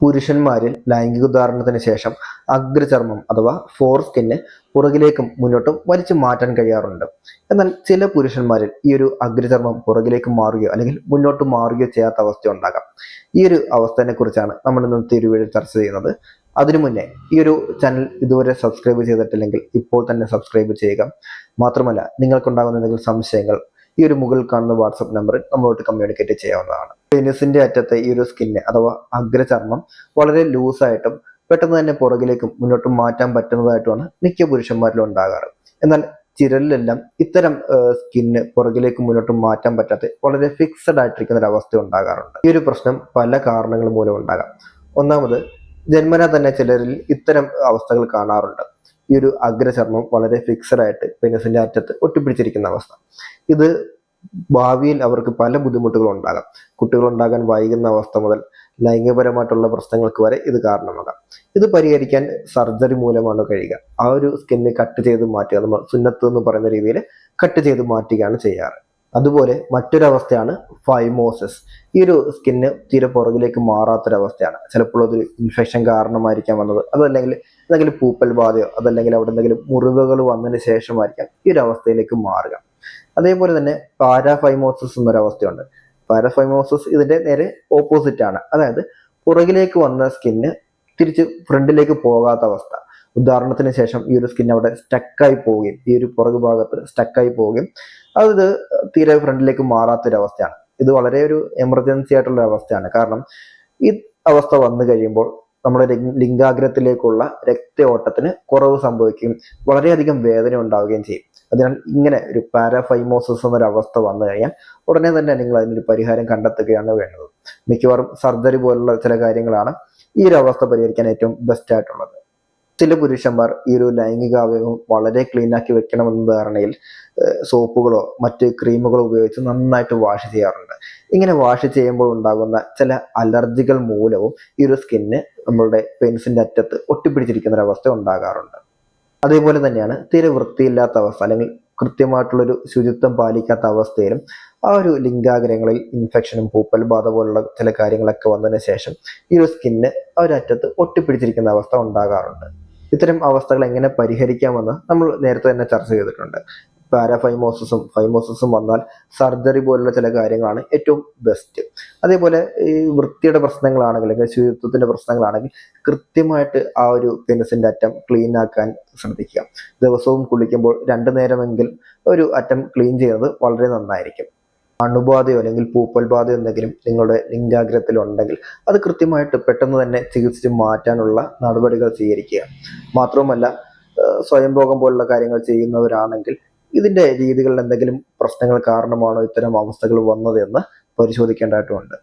പുരുഷന്മാരിൽ ലൈംഗിക ഉദാഹരണത്തിന് ശേഷം അഗ്രചർമ്മം അഥവാ ഫോർ സ്കിന് പുറകിലേക്കും മുന്നോട്ടും വലിച്ചു മാറ്റാൻ കഴിയാറുണ്ട്. എന്നാൽ ചില പുരുഷന്മാരിൽ ഈ ഒരു അഗ്രചർമ്മം പുറകിലേക്ക് മാറുകയോ അല്ലെങ്കിൽ മുന്നോട്ട് മാറുകയോ ചെയ്യാത്ത അവസ്ഥ ഉണ്ടാകാം. ഈ ഒരു അവസ്ഥയെ കുറിച്ചാണ് നമ്മൾ ഇന്നത്തെ ഒരു വീഡിയോ ചർച്ച ചെയ്യുന്നത്. അതിനു മുന്നേ ഈ ഒരു ചാനൽ ഇതുവരെ സബ്സ്ക്രൈബ് ചെയ്തിട്ടില്ലെങ്കിൽ ഇപ്പോൾ തന്നെ സബ്സ്ക്രൈബ് ചെയ്യുക. മാത്രമല്ല നിങ്ങൾക്കുണ്ടാകുന്ന എന്തെങ്കിലും സംശയങ്ങൾ ഈ ഒരു മുകളിൽ കാണുന്ന വാട്സപ്പ് നമ്പറിൽ നമ്മളോട്ട് കമ്മ്യൂണിക്കേറ്റ് ചെയ്യാവുന്നതാണ്. പെനിസിന്റെ അറ്റത്തെ ഈ ഒരു സ്കിന്ന് അഥവാ അഗ്രചർമ്മം വളരെ ലൂസായിട്ടും പെട്ടെന്ന് തന്നെ പുറകിലേക്കും മുന്നോട്ടും മാറ്റാൻ പറ്റുന്നതായിട്ടുമാണ് മിക്ക പുരുഷന്മാരിലും ഉണ്ടാകാറ്. എന്നാൽ ചിരലിലെല്ലാം ഇത്തരം സ്കിന്ന് പുറകിലേക്കും മുന്നോട്ടും മാറ്റാൻ പറ്റാത്ത വളരെ ഫിക്സഡ് ആയിട്ടിരിക്കുന്ന ഒരു അവസ്ഥ ഉണ്ടാകാറുണ്ട്. ഈ ഒരു പ്രശ്നം പല കാരണങ്ങൾ മൂലം ഉണ്ടാകാം. ഒന്നാമത് ജന്മന തന്നെ ചിലരിൽ ഇത്തരം അവസ്ഥകൾ കാണാറുണ്ട്. ഈ ഒരു അഗ്രചർമ്മം വളരെ ഫിക്സഡ് ആയിട്ട് പെനിസിന്റെ അറ്റത്ത് ഒട്ടിപ്പിടിച്ചിരിക്കുന്ന അവസ്ഥ. ഇത് ഭാവിയിൽ അവർക്ക് പല ബുദ്ധിമുട്ടുകളും ഉണ്ടാകാം കുട്ടികൾ ഉണ്ടാകാൻ വൈകുന്ന അവസ്ഥ മുതൽ ലൈംഗികപരമായിട്ടുള്ള പ്രശ്നങ്ങൾക്ക് വരെ ഇത് കാരണമാകാം. ഇത് പരിഹരിക്കാൻ സർജറി മൂലമാണ് കഴിയുക. ആ ഒരു സ്കിന്ന് കട്ട് ചെയ്ത് മാറ്റുക. നമ്മൾ സുന്നത്ത് എന്ന് പറയുന്ന രീതിയിൽ കട്ട് ചെയ്ത് മാറ്റുകയാണ് ചെയ്യാറ്. അതുപോലെ മറ്റൊരവസ്ഥയാണ് ഫൈമോസിസ് ഈ ഒരു സ്കിന്ന് തീരെ പുറകിലേക്ക് മാറാത്തൊരവസ്ഥയാണ്. ചിലപ്പോൾ അതൊരു ഇൻഫെക്ഷൻ കാരണമായിരിക്കാം വന്നത്. അതല്ലെങ്കിൽ എന്തെങ്കിലും പൂപ്പൽ ബാധയോ അതല്ലെങ്കിൽ അവിടെ എന്തെങ്കിലും മുറിവുകൾ വന്നതിന് ശേഷമായിരിക്കാം ഈ ഒരു അവസ്ഥയിലേക്ക് മാറുക. അതേപോലെ തന്നെ പാരാഫൈമോസിസ് എന്നൊരവസ്ഥയുണ്ട്. പാരാഫൈമോസിസ് ഇതിന്റെ നേരെ ഓപ്പോസിറ്റ് ആണ്. അതായത് പുറകിലേക്ക് വന്ന സ്കിന്ന് തിരിച്ച് ഫ്രണ്ടിലേക്ക് പോകാത്ത അവസ്ഥ. ഉദാഹരണത്തിന് ശേഷം ഈ ഒരു സ്കിൻ അവിടെ സ്റ്റക്കായി പോവുകയും ഈ ഒരു പുറകു ഭാഗത്ത് സ്റ്റക്കായി പോവുകയും അത് തീരെ ഫ്രണ്ടിലേക്ക് മാറാത്തൊരവസ്ഥയാണ്. ഇത് വളരെ ഒരു എമർജൻസി ആയിട്ടുള്ള അവസ്ഥയാണ് കാരണം ഈ അവസ്ഥ വന്നു കഴിയുമ്പോൾ നമ്മുടെ ലിംഗാഗ്രത്തിലേക്കുള്ള രക്തയോട്ടത്തിന് കുറവ് സംഭവിക്കുകയും വളരെയധികം വേദന ഉണ്ടാവുകയും ചെയ്യും. അതിനാൽ ഇങ്ങനെ ഒരു പാരാഫൈമോസിസ് എന്നൊരു അവസ്ഥ വന്നു കഴിഞ്ഞാൽ ഉടനെ തന്നെ നിങ്ങൾ അതിനൊരു പരിഹാരം കണ്ടെത്തുകയാണ് വേണ്ടത്. മിക്കവാറും സർജറി പോലുള്ള ചില കാര്യങ്ങളാണ് ഈ ഒരു അവസ്ഥ പരിഹരിക്കാൻ ഏറ്റവും ബെസ്റ്റ് ആയിട്ടുള്ളത്. ചില പുരുഷന്മാർ ഈ ഒരു ലൈംഗിക അവയവം വളരെ ക്ലീൻ ആക്കി വെക്കണമെന്ന ധാരണയിൽ സോപ്പുകളോ മറ്റ് ക്രീമുകളോ ഉപയോഗിച്ച് നന്നായിട്ട് വാഷ് ചെയ്യാറുണ്ട്. ഇങ്ങനെ വാഷ് ചെയ്യുമ്പോൾ ഉണ്ടാകുന്ന ചില അലർജികൾ മൂലവും ഈ ഒരു സ്കിന്ന് നമ്മളുടെ പെൻസിന്റെ അറ്റത്ത് ഒട്ടിപ്പിടിച്ചിരിക്കുന്ന ഒരു അവസ്ഥ ഉണ്ടാകാറുണ്ട്. അതേപോലെ തന്നെയാണ് തീരെ വൃത്തിയില്ലാത്ത അവസ്ഥ അല്ലെങ്കിൽ കൃത്യമായിട്ടുള്ളൊരു ശുചിത്വം പാലിക്കാത്ത അവസ്ഥയിലും ആ ഒരു ലിംഗാഗ്രഹങ്ങളിൽ ഇൻഫെക്ഷനും പൂപ്പൽ ബാധ പോലുള്ള ചില കാര്യങ്ങളൊക്കെ വന്നതിന് ശേഷം ഈ ഒരു സ്കിന്ന് ആ ഒരു അറ്റത്ത് ഒട്ടിപ്പിടിച്ചിരിക്കുന്ന അവസ്ഥ ഉണ്ടാകാറുണ്ട്. ഇത്തരം അവസ്ഥകൾ എങ്ങനെ പരിഹരിക്കാമെന്ന് നമ്മൾ നേരത്തെ തന്നെ ചർച്ച ചെയ്തിട്ടുണ്ട്. പാരാഫൈമോസിസും ഫൈമോസിസും വന്നാൽ സർജറി പോലുള്ള ചില കാര്യങ്ങളാണ് ഏറ്റവും ബെസ്റ്റ് അതേപോലെ ഈ വൃത്തിയുടെ പ്രശ്നങ്ങളാണെങ്കിൽ അല്ലെങ്കിൽ ശുചിത്വത്തിന്റെ പ്രശ്നങ്ങളാണെങ്കിൽ കൃത്യമായിട്ട് ആ ഒരു പെനിസിന്റെ അറ്റം ക്ലീൻ ആക്കാൻ ശ്രദ്ധിക്കുക. ദിവസവും കുളിക്കുമ്പോൾ രണ്ടു നേരമെങ്കിൽ ഒരു അറ്റം ക്ലീൻ ചെയ്യുന്നത് വളരെ നന്നായിരിക്കും. അണുബാധയോ അല്ലെങ്കിൽ പൂപ്പൽ ബാധയോ എന്തെങ്കിലും നിങ്ങളുടെ ലിംഗാഗ്രഹത്തിൽ ഉണ്ടെങ്കിൽ അത് കൃത്യമായിട്ട് പെട്ടെന്ന് തന്നെ ചികിത്സിച്ച് മാറ്റാനുള്ള നടപടികൾ സ്വീകരിക്കുക. മാത്രവുമല്ല സ്വയംഭോഗം പോലുള്ള കാര്യങ്ങൾ ചെയ്യുന്നവരാണെങ്കിൽ ഇതിന്റെ രീതികളിൽ എന്തെങ്കിലും പ്രശ്നങ്ങൾ കാരണമാണോ ഇത്തരം അവസ്ഥകൾ വന്നത് എന്ന് പരിശോധിക്കേണ്ടതായിട്ടുമുണ്ട്